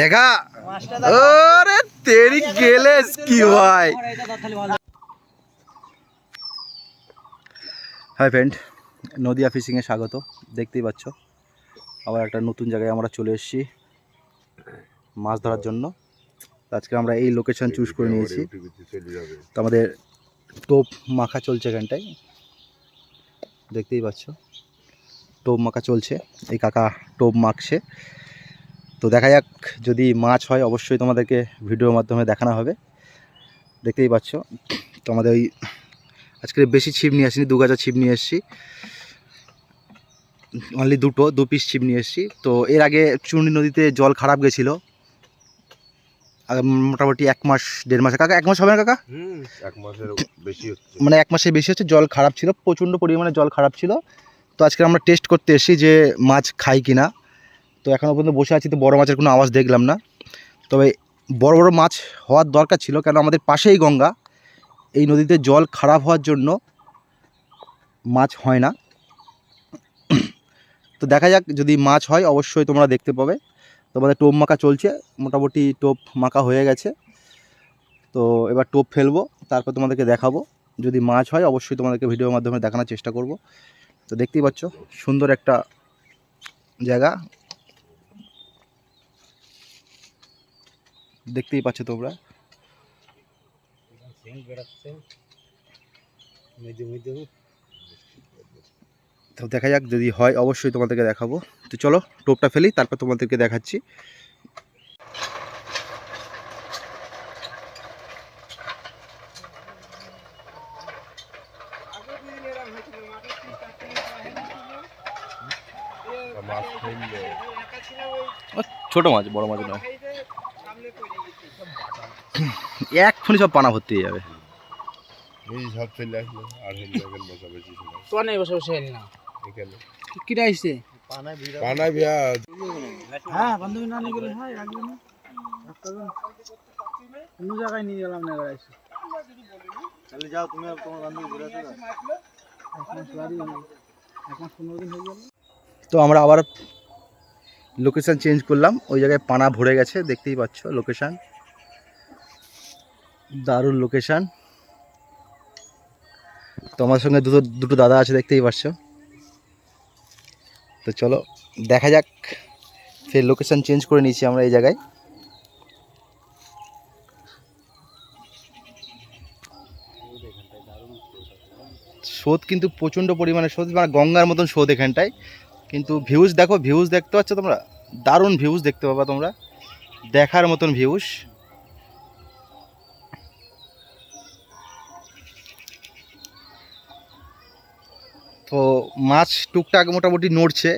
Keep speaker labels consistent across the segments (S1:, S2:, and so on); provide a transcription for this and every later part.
S1: দেখা। ওরে তেরি গেলেস কি ভাই হাই ফ্রেন্ড নদিয়া ফিশিংয়ে স্বাগত। দেখতেই পাচ্ছ, আবার একটা নতুন জায়গায় আমরা চলে এসেছি মাছ ধরার জন্য। আজকে আমরা এই লোকেশন চুজ করে নিয়েছি। তো আমাদের টোপ মাখা চলছে এখানটায়। দেখতেই পাচ্ছ। টোপ মাখা চলছে। এই কাকা টোপ মাখছে। তো দেখা যাক যদি মাছ হয় অবশ্যই তোমাদেরকে ভিডিওর মাধ্যমে দেখানো হবে। দেখতেই পাচ্ছ তো আমাদের ওই আজকে বেশি ছিপ নিয়ে আসিনি দু গাছা ছিপ নিয়ে এসেছি। অনলি দুটো দু পিস ছিপ নিয়ে এসেছি। তো এর আগে চূর্ণী নদীতে জল খারাপ গেছিল। মোটামুটি এক মাস দেড় মাসে। কাকা এক মাস হবে না কাকা?
S2: এক মাসের বেশি
S1: মানে এক মাসের বেশি হচ্ছে জল খারাপ ছিল প্রচণ্ড পরিমাণে জল খারাপ ছিল। তো আজকে আমরা টেস্ট করতে এসেছি যে মাছ খাই কি না তো এখনও পর্যন্ত বসে আছি, তো বড় মাছের কোনো আওয়াজ দেখলাম না। তবে বড় বড় মাছ হওয়ার দরকার ছিল কেন আমাদের পাশেই গঙ্গা। এই নদীতে জল খারাপ হওয়ার জন্য মাছ হয় না। তো দেখা যাক, যদি মাছ হয় অবশ্যই তোমরা দেখতে পাবে। তোমাদের টোপ মাখা চলছে, মোটামুটি টোপ মাখা হয়ে গেছে। তো এবার টোপ ফেলব, তারপর তোমাদেরকে দেখাবো। যদি মাছ হয়, অবশ্যই তোমাদেরকে ভিডিওর মাধ্যমে দেখানোর চেষ্টা করব। তো দেখতেই পাচ্ছ, সুন্দর একটা জায়গা। দেখতেই পাচ্ছ তোমরা। তো দেখা যাক যদি হয়, অবশ্যই তোমাদেরকে দেখাবো। তো চলো, টোপটা ফেলি, তারপর তোমাদেরকে দেখাচ্ছি। ছোট মাছ বড় মাছ নয়। এক্ষুনি সব পানা ভর্তি হয়ে যাবে।
S2: এই সব আসলো আর
S3: তো নেই না।
S2: এখানে।
S3: কিটা
S2: পানা
S3: হ্যাঁ বান্ধবী না নিয়ে গেলে হয় না। অন্য জায়গায় নিয়ে গেলাম না
S1: তাহলে যাও তুমি তোমার বান্ধবী ঘুরে
S3: এক মাস বাড়ি এক মাস পনেরো দিন হয়ে গেল।
S1: তো আমরা আবার লোকেশান চেঞ্জ করলাম। ওই জায়গায় পানা ভরে গেছে, দেখতেই পাচ্ছ লোকেশান দারুণ লোকেশান তো আমার সঙ্গে দুটো দুটো দাদা আছে, দেখতেই পাচ্ছ। তো চলো, দেখা যাক। ফের লোকেশান চেঞ্জ করে নিয়েছি আমরা এই জায়গায়। স্রোত কিন্তু প্রচণ্ড পরিমাণে, স্রোত মানে গঙ্গার মতন স্রোত এখানটায়। কিন্তু ভিউজ দেখো ভিউজ দেখতে পাচ্ছ তোমরা? দারুণ ভিউজ দেখতে পাবা তোমরা। দেখার মতন ভিউজ তো মাছ টুকটাক মোটামুটি নড়ছে,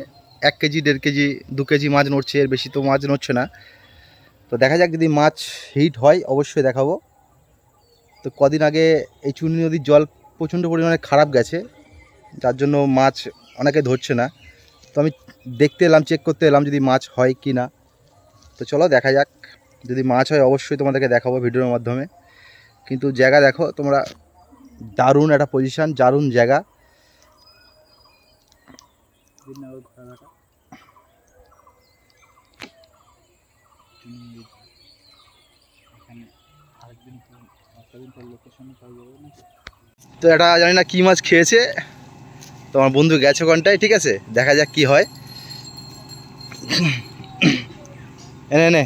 S1: এক কেজি, দেড় কেজি, দু কেজি মাছ নড়ছে, এর বেশি তো মাছ নড়ছে না। তো দেখা যাক যদি মাছ হিট হয়, অবশ্যই দেখাবো। তো কদিন আগে এই চুনি নদীর জল প্রচণ্ড পরিমাণে খারাপ গেছে, যার জন্য মাছ অনেকে ধরছে না। তো আমি দেখতে এলাম চেক করতে এলাম যদি মাছ হয় কি না। তো চলো দেখা যাক, যদি মাছ হয় অবশ্যই তোমাদেরকে দেখাবো ভিডিওর মাধ্যমে। কিন্তু জায়গা দেখো, তোমরা দারুণ একটা পজিশান দারুণ জায়গা। তো এটা জানি না কী মাছ খেয়েছে। তো আমার বন্ধু গেছে ওখানটায় ঠিক আছে? দেখা যাক কি হয়। এনে এনে।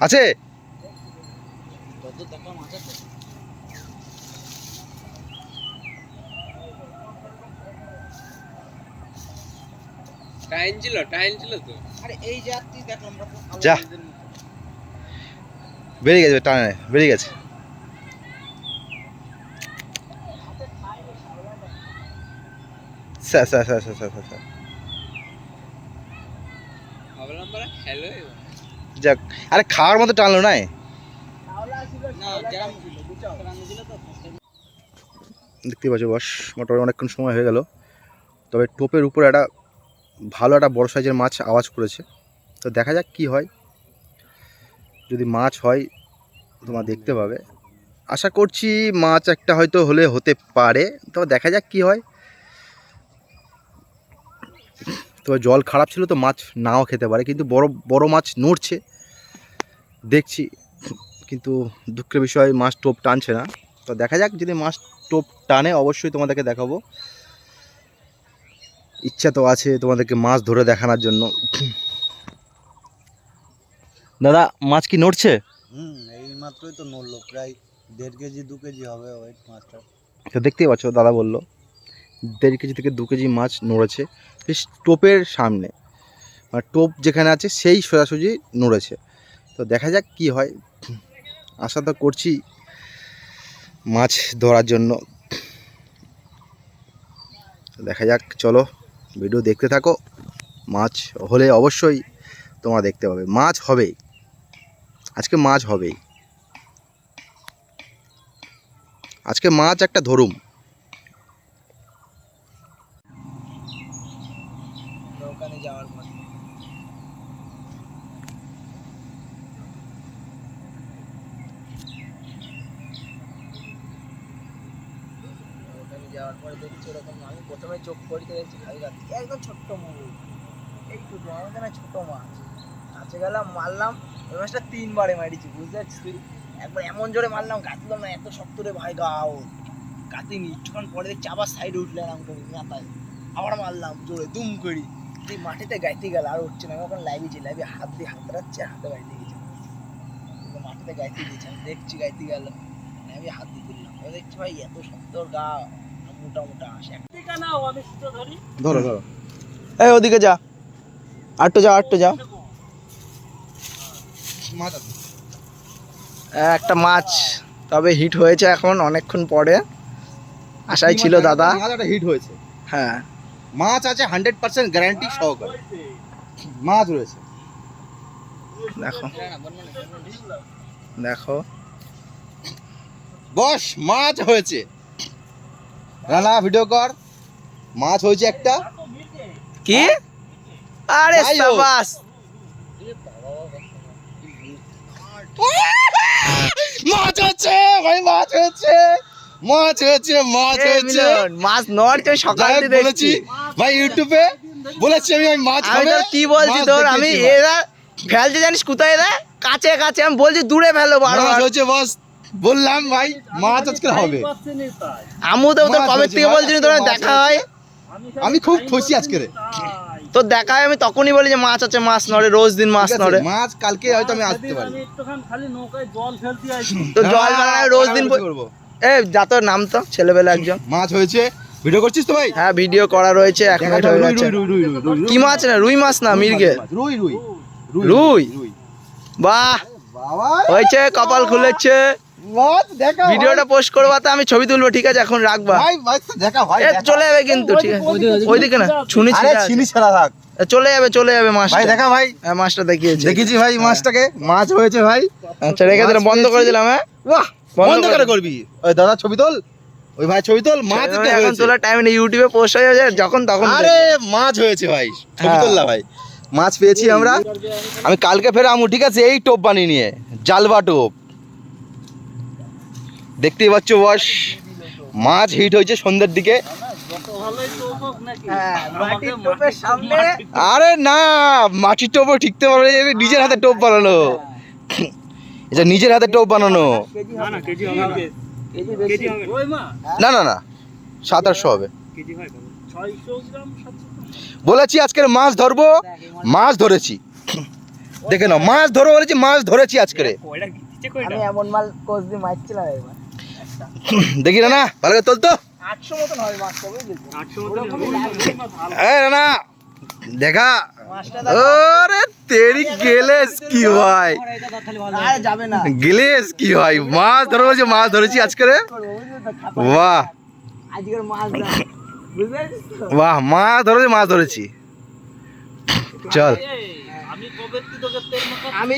S1: আছে?
S4: টাইম ছিল টাইম ছিল তো।
S3: আরে এই যাত্রী দেখলাম
S1: যা। বেরিয়ে গেছে টানে বেরিয়ে গেছে। Sir sir sir sir sir sir, যাক আরে খাওয়ার মতো টানলো না
S3: না জ্যাম ছিল বুঝছ ছিল তো
S1: দেখতেই পাচ্ছ বস মোটামুটি অনেকক্ষণ সময় হয়ে গেল। তবে টোপের উপরে একটা ভালো একটা বড় সাইজের মাছ আওয়াজ করেছে। তো দেখা যাক কি হয়। যদি মাছ হয় তোমার দেখতে পাবে। আশা করছি মাছ একটা হয়তো হলে হতে পারে। তো দেখা যাক কি হয়। তো জল খারাপ ছিল তো মাছ নাও খেতে পারে কিন্তু বড় বড় মাছ নড়ছে দেখছি কিন্তু দুঃখের বিষয় মাছ টোপ টানছে না। তো দেখা যাক যদি মাছ টোপ টানে অবশ্যই তোমাদেরকে দেখাবো। ইচ্ছা তো আছে তোমাদেরকে মাছ ধরে দেখানোর জন্য। দাদা মাছ কি নড়ছে?
S3: হুম এই মাত্রই তো নড়লো প্রায় দেড় কেজি দু কেজি হবে ওয়েট মাছটা
S1: তো দেখতেই পাচ্ছ দাদা বলল। দেড় কেজি থেকে দু কেজি মাছ নড়েছে, বেশ টোপের সামনে। মানে টোপ যেখানে আছে সেই সোজাসুজি নড়েছে। তো দেখা যাক কি হয়। আশা তো করছি মাছ ধরার জন্য। দেখা যাক, চলো ভিডিও দেখতে থাকো। মাছ হলে অবশ্যই তোমরা দেখতে পাবে। মাছ হবেই। আজকে মাছ হবেই। আজকে মাছ একটা ধরুম।
S3: ওখানে যাওয়ার ওখানে যাওয়ার পরে দেখছি ওরকম আমি প্রথমে চোখ পড়িতে দেখছি খালি একদম ছোট্ট একটু না মাছ কাছে গেলাম, মারলাম ওই মাছটা তিনবারে মারিছি, বুঝতে পারছিস তুই? একবার এমন জোরে মারলাম, গাঁথলাম না, এত শক্ত রে ভাই গাও গাঁথিনি একটুক্ষণ পরে দেখছি আবার সাইডে উঠলে এরকম মাথায় আবার মারলাম, জোরে দুম করি। তুই মাটিতে গাইতে গেল আর উঠছে না আমি ওখানে লাইভে লাইভে হাত দিয়ে হাত রাখছে হাতে গাইতে গেছে। মাটিতে গাইতে গেছে আমি দেখছি গাইতে গেল আমি হাত দিয়ে তুললাম। আমি দেখছি ভাই এত সুন্দর গা মোটা মোটা আসে
S1: ধরো। ধরো এই ওদিকে যা। আটটু যা আটটু যা।
S3: একটা মাছ। তবে হিট হয়েছে এখন অনেকক্ষণ পরে। আশাই ছিল দাদা।
S1: হিট হয়েছে।
S3: হ্যাঁ।
S1: মাছ আছে হান্ড্রেড পার্সেন্ট গ্যারান্টি সহকারে। মাছ রয়েছে।
S3: দেখো। দেখো।
S1: বস মাছ হয়েছে। রানা ভিডিও কর। মাছ হয়েছে একটা।
S3: কি? আরে সাবাস।
S1: মাছ হচ্ছে ভাই মাছ হয়েছে। মাছ হয়েছে মাছ হয়েছে।
S3: মাছ নড়ছে সকাল
S1: যাই হোক,
S3: থেকে
S1: বলেছি
S3: দেখছি।
S1: ভাই ইউটিউবে বলেছি আমি মাছ
S3: আমি
S1: খাবে।
S3: কি বলছি
S1: মাছ
S3: তোর? আমি এরা ফেলছে জানিস কোথায় এরা? কাছে কাছে। আমি বলছি দূরে ফেলো
S1: মাছ
S3: বারবার
S1: হয়েছে বস বললাম ভাই মাছ আজকে হবে।
S3: আমু তো তোর
S1: মাছ
S3: কবে থেকে
S1: মাছ
S3: বলছি তোর? দেখা হয়।
S1: আমি খুব খুশি আজকে রে।
S3: তোর দেখা হয় আমি তখনই বলি যে মাছ আছে মাছ নড়ে রোজ দিন মাছ নড়ে।
S1: মাছ কালকে হয়তো আমি আসতে পারি।
S3: তো জল বানায় রোজ দিন
S1: করব।
S3: এ যা তোর নাম তো ছেলেবেলা একজন।
S1: মাছ হয়েছে। ভিডিও করছিস তো ভাই?
S3: হ্যাঁ ভিডিও করা রয়েছে এক মিনিট হয়ে
S1: রুই,
S3: গেছে। কি মাছ না রুই মাছ না মির্গে
S1: রুই রুই।
S3: রুই?
S1: রুই।
S3: বাহ! হয়েছে কপাল খুলেছে।
S1: মাছ দেখা ভাই।
S3: ভিডিওটা পোস্ট করবা তো আমি ছবি তুলবো ঠিক আছে এখন রাখবা। চলে যাবে কিন্তু ঠিক আছে। ওইদিকে না শুনি
S1: আরে ছাড়া থাক।
S3: চলে যাবে চলে যাবে
S1: ভাই দেখা ভাই
S3: হ্যাঁ মাছটা দেখিয়েছে।
S1: দেখেছি ভাই মাছটাকে। মাছ হয়েছে ভাই।
S3: আচ্ছা রেখে দিলাম বন্ধ করে দিলাম হ্যাঁ।
S1: বাহ!
S3: বন্ধ করে
S1: করে করবি? ওই দাদা ছবি তোল ওই ভাই ছবি তোল মাছ
S3: এখন। তোলার টাইম নেই ইউটিউবে পোস্ট হয়ে যাবে যখন তখন
S1: আরে মাছ হয়েছে ভাই ছবি
S3: হ্যাঁ।
S1: ভাই। মাছ পেয়েছি আমরা। আমি কালকে ফের আমু ঠিক আছে এই টোপ বানিয়ে নিয়ে জালবা টোপ। দেখতেই পাচ্ছ বস মাছ হিট হয়েছে সন্ধ্যের দিকে।
S3: হ্যাঁ মাটির টোপের সামনে
S1: আরে না মাটির টোপও ঠিকতে পারবে নিজের হাতে টোপ বানানো। এটা নিজের হাতে টোপ বানানো। না না না। সাত আটশো হবে। বলেছি আজকের মাছ ধরবো মাছ ধরেছি। দেখে নাও মাছ ধরো বলেছি মাছ ধরেছি আজকের। দেখি না না ভালো করে তোল তো দেখা। তেরি গেলেস কি
S3: হয়
S1: গেলেস কি ভাই মাছ ধরো। যে মাছ ধরেছি আজকের বাহ
S3: মাছ
S1: ধরো ধরেছি মাছ ধরেছি চল
S3: আমি